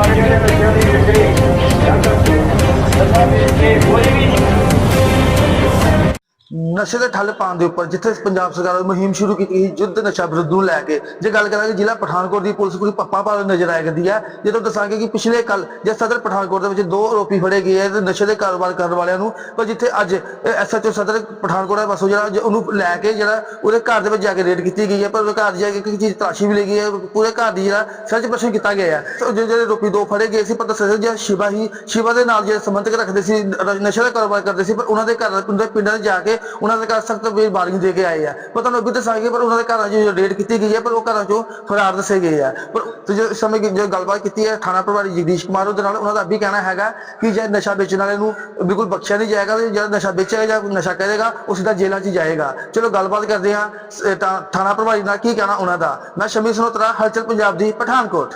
ਬਾਕੀ ਜਿਹੜੇ ਬੱਚਿਆਂ ਨਸ਼ੇ ਦੇ ਠੱਲ ਪਾਉਣ ਦੇ ਉੱਪਰ ਜਿੱਥੇ ਪੰਜਾਬ ਸਰਕਾਰ ਨੇ ਮੁਹਿੰਮ ਸ਼ੁਰੂ ਕੀਤੀ ਸੀ, ਯੁੱਧ ਨਸ਼ਾ ਵਿਰੁੱਧ ਨੂੰ ਲੈ ਕੇ, ਜੇ ਗੱਲ ਕਰਾਂਗੇ ਜ਼ਿਲ੍ਹਾ ਪਠਾਨਕੋਟ ਦੀ ਪੁਲਿਸ ਪੂਰੀ ਪੱਪਾ ਪਾ ਨਜ਼ਰ ਆਇਆ ਕਰਦੀ ਹੈ ਜਦੋਂ ਦੱਸਾਂਗੇ ਕਿ ਪਿਛਲੇ ਕੱਲ ਜੇ ਸਦਰ ਪਠਾਨਕੋਟ ਦੇ ਵਿੱਚ ਦੋ ਆਰੋਪੀ ਫੜੇ ਗਏ ਹੈ ਤੇ ਨਸ਼ੇ ਦੇ ਕਾਰੋਬਾਰ ਕਰਨ ਵਾਲਿਆਂ ਨੂੰ, ਪਰ ਜਿੱਥੇ ਅੱਜ ਐਸਐਚਓ ਸਦਰ ਪਠਾਨਕੋਟ ਦਾ ਪਾਸੋਂ ਜਿਹੜਾ ਉਹਨੂੰ ਲੈ ਕੇ ਜਿਹੜਾ ਉਹਦੇ ਘਰ ਦੇ ਵਿੱਚ ਜਾ ਕੇ ਰੇਡ ਕੀਤੀ ਗਈ ਹੈ, ਪਰ ਉਹਦੇ ਘਰ ਜਾ ਕੇ ਇੱਕ ਚੀਜ਼ ਤਰਾਸ਼ੀ ਵੀ ਲਈ ਗਈ ਹੈ, ਪੂਰੇ ਘਰ ਦੀ ਜਿਹੜਾ ਸਰਚ ਪਰਸ਼ਨ ਕੀਤਾ ਗਿਆ ਹੈ। ਜਿਹੜੇ ਜਿਹੜੇ ਆਰੋਪੀ ਦੋ ਫੜੇ ਗਏ ਸੀ, ਪਰ ਦੱਸਿਆ ਜਿਹੜਾ ਸ਼ਿਵਾ ਹੀ, ਸ਼ਿਵਾ ਦੇ ਨਾਲ ਜਿਹੜੇ ਸੰਬੰਧਕ ਰੱਖਦੇ ਸੀ, ਨਸ਼ੇ ਦਾ ਕਾਰੋਬਾਰ ਕਰਦੇ ਸੀ, ਪਰ ਉਹਨਾਂ ਦੇ ਘਰ ਪਿੰਡਾਂ ਪਿੰਡਾਂ 'ਚ ਜਾ ਕੇ ਉਹਨਾਂ ਦੇ ਘਰ ਸਖਤ ਵਾਰਨਿੰਗ ਦੇ ਕੇ ਆਏ ਆ। ਪਰ ਤੁਹਾਨੂੰ ਅੱਗੇ ਦੱਸਾਂਗੇ ਪਰ ਉਹਨਾਂ ਦੇ ਘਰਾਂ 'ਚ ਰੇਡ ਕੀਤੀ ਗਈ ਹੈ, ਪਰ ਉਹ ਘਰਾਂ 'ਚੋਂ ਫਰਾਰ ਦੱਸੇ ਗਏ ਆ। ਪਰ ਜੋ ਸਮੇਂ ਜੋ ਗੱਲਬਾਤ ਕੀਤੀ ਹੈ, ਥਾਣਾ ਪ੍ਰਭਾਰੀ ਜਗਦੀਸ਼ ਕੁਮਾਰ ਉਹਦੇ ਨਾਲ, ਉਹਨਾਂ ਦਾ ਵੀ ਕਹਿਣਾ ਹੈਗਾ ਕਿ ਜੇ ਨਸ਼ਾ ਵੇਚਣ ਵਾਲੇ ਨੂੰ ਬਿਲਕੁਲ ਬਖਸ਼ਿਆ ਨਹੀਂ ਜਾਏਗਾ ਤੇ ਜਿਹੜਾ ਨਸ਼ਾ ਵੇਚੇਗਾ ਜਾਂ ਨਸ਼ਾ ਕਰੇਗਾ, ਉਹ ਸਿੱਧਾ ਜੇਲ੍ਹਾਂ 'ਚ ਜਾਏਗਾ। ਚਲੋ ਗੱਲਬਾਤ ਕਰਦੇ ਹਾਂ ਤਾਂ ਥਾਣਾ ਪ੍ਰਭਾਰੀ ਨਾਲ ਕੀ ਕਹਿਣਾ ਉਹਨਾਂ ਦਾ। ਮੈਂ ਸ਼ਮੀ ਸਨੋਤਰਾ, ਹਲਚਲ ਪੰਜਾਬ ਦੀ ਪਠਾਨਕੋਟ।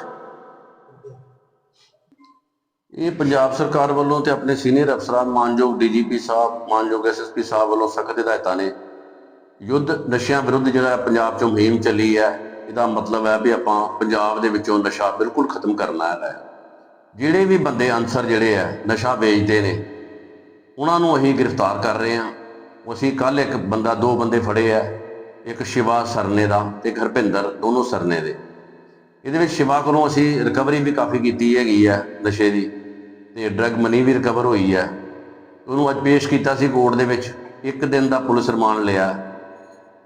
ਇਹ ਪੰਜਾਬ ਸਰਕਾਰ ਵੱਲੋਂ ਤੇ ਆਪਣੇ ਸੀਨੀਅਰ ਅਫਸਰਾਂ ਮਾਨਯੋਗ ਡੀਜੀਪੀ ਸਾਹਿਬ, ਮਾਨਯੋਗ ਐਸਐਸਪੀ ਸਾਹਿਬ ਵੱਲੋਂ ਸਖਤ ਹਦਾਇਤਾਂ ਨੇ। ਯੁੱਧ ਨਸ਼ਿਆਂ ਵਿਰੁੱਧ ਜਿਹੜਾ ਪੰਜਾਬ 'ਚੋਂ ਮੁਹਿੰਮ ਚੱਲੀ ਹੈ, ਇਹਦਾ ਮਤਲਬ ਹੈ ਵੀ ਆਪਾਂ ਪੰਜਾਬ ਦੇ ਵਿੱਚੋਂ ਨਸ਼ਾ ਬਿਲਕੁਲ ਖਤਮ ਕਰਨਾ ਹੈ। ਜਿਹੜੇ ਵੀ ਬੰਦੇ ਅਨਸਰ ਜਿਹੜੇ ਆ ਨਸ਼ਾ ਵੇਚਦੇ ਨੇ, ਉਹਨਾਂ ਨੂੰ ਅਸੀਂ ਗ੍ਰਿਫਤਾਰ ਕਰ ਰਹੇ ਹਾਂ। ਅਸੀਂ ਕੱਲ ਇੱਕ ਬੰਦਾ, ਦੋ ਬੰਦੇ ਫੜੇ ਆ ਇੱਕ ਸ਼ਿਵਾ ਸਰਨੇ ਦਾ ਤੇ ਇੱਕ ਹਰਪਿੰਦਰ, ਦੋਨੋਂ ਸਰਨੇ ਦੇ। ਇਹਦੇ ਵਿੱਚ ਸ਼ਿਵਾ ਕੋਲੋਂ ਅਸੀਂ ਰਿਕਵਰੀ ਵੀ ਕਾਫੀ ਕੀਤੀ ਹੈਗੀ ਹੈ ਨਸ਼ੇ ਦੀ। ਤੇ ਡਰਗ ਮਨੀ ਵੀ ਰਿਕਵਰ ਹੋਈ ਹੈ ਉਹਨੂੰ ਅੱਜ ਪੇਸ਼ ਕੀਤਾ ਸੀ ਕੋਰਟ ਦੇ ਵਿੱਚ। ਇੱਕ ਦਿਨ ਦਾ ਪੁਲਿਸ ਰਿਮਾਂਡ ਲਿਆ।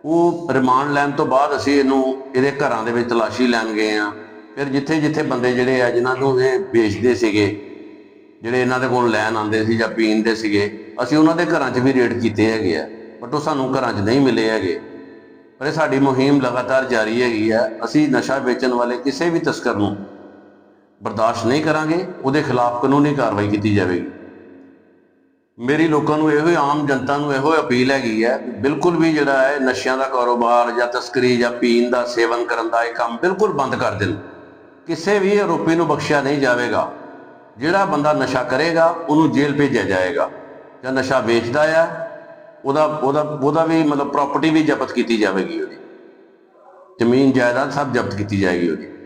ਉਹ ਰਿਮਾਂਡ ਲੈਣ ਤੋਂ ਬਾਅਦ ਅਸੀਂ ਇਹਨੂੰ ਇਹਦੇ ਘਰਾਂ ਦੇ ਵਿੱਚ ਤਲਾਸ਼ੀ ਲੈਣ ਗਏ ਆ ਫਿਰ ਜਿੱਥੇ ਜਿੱਥੇ ਬੰਦੇ ਜਿਹੜੇ ਆ, ਜਿਨ੍ਹਾਂ ਨੂੰ ਇਹ ਵੇਚਦੇ ਸੀਗੇ, ਜਿਹੜੇ ਇਹਨਾਂ ਦੇ ਕੋਲ ਲੈਣ ਆਉਂਦੇ ਸੀ ਜਾਂ ਪੀਣਦੇ ਸੀਗੇ, ਅਸੀਂ ਉਹਨਾਂ ਦੇ ਘਰਾਂ 'ਚ ਵੀ ਰੇਡ ਕੀਤੇ ਹੈਗੇ ਆ। ਬਟ ਉਹ ਸਾਨੂੰ ਘਰਾਂ 'ਚ ਨਹੀਂ ਮਿਲੇ ਹੈਗੇ। ਪਰ ਇਹ ਸਾਡੀ ਮੁਹਿੰਮ ਲਗਾਤਾਰ ਜਾਰੀ ਹੈਗੀ ਹੈ ਅਸੀਂ ਨਸ਼ਾ ਵੇਚਣ ਵਾਲੇ ਕਿਸੇ ਵੀ ਤਸਕਰ ਨੂੰ ਬਰਦਾਸ਼ਤ ਨਹੀਂ ਕਰਾਂਗੇ, ਉਹਦੇ ਖਿਲਾਫ ਕਾਨੂੰਨੀ ਕਾਰਵਾਈ ਕੀਤੀ ਜਾਵੇਗੀ। ਮੇਰੀ ਲੋਕਾਂ ਨੂੰ ਇਹੋ ਹੀ, ਆਮ ਜਨਤਾ ਨੂੰ ਇਹੋ ਹੀ ਅਪੀਲ ਹੈਗੀ ਹੈ ਬਿਲਕੁਲ ਵੀ ਜਿਹੜਾ ਹੈ, ਨਸ਼ਿਆਂ ਦਾ ਕਾਰੋਬਾਰ ਜਾਂ ਤਸਕਰੀ ਜਾਂ ਪੀਣ ਦਾ ਸੇਵਨ ਕਰਨ ਦਾ ਇਹ ਕੰਮ ਬਿਲਕੁਲ ਬੰਦ ਕਰ ਦੇਣ। ਕਿਸੇ ਵੀ ਆਰੋਪੀ ਨੂੰ ਬਖਸ਼ਿਆ ਨਹੀਂ ਜਾਵੇਗਾ। ਜਿਹੜਾ ਬੰਦਾ ਨਸ਼ਾ ਕਰੇਗਾ, ਉਹਨੂੰ ਜੇਲ੍ਹ ਭੇਜਿਆ ਜਾਏਗਾ। ਜਾਂ ਨਸ਼ਾ ਵੇਚਦਾ ਆ, ਉਹਦਾ ਉਹਦਾ ਉਹਦਾ ਵੀ ਮਤਲਬ ਪ੍ਰਾਪਰਟੀ ਵੀ ਜ਼ਬਤ ਕੀਤੀ ਜਾਵੇਗੀ ਉਹਦੀ। ਜ਼ਮੀਨ ਜਾਇਦਾਦ ਸਭ ਜ਼ਬਤ ਕੀਤੀ ਜਾਏਗੀ ਉਹਦੀ।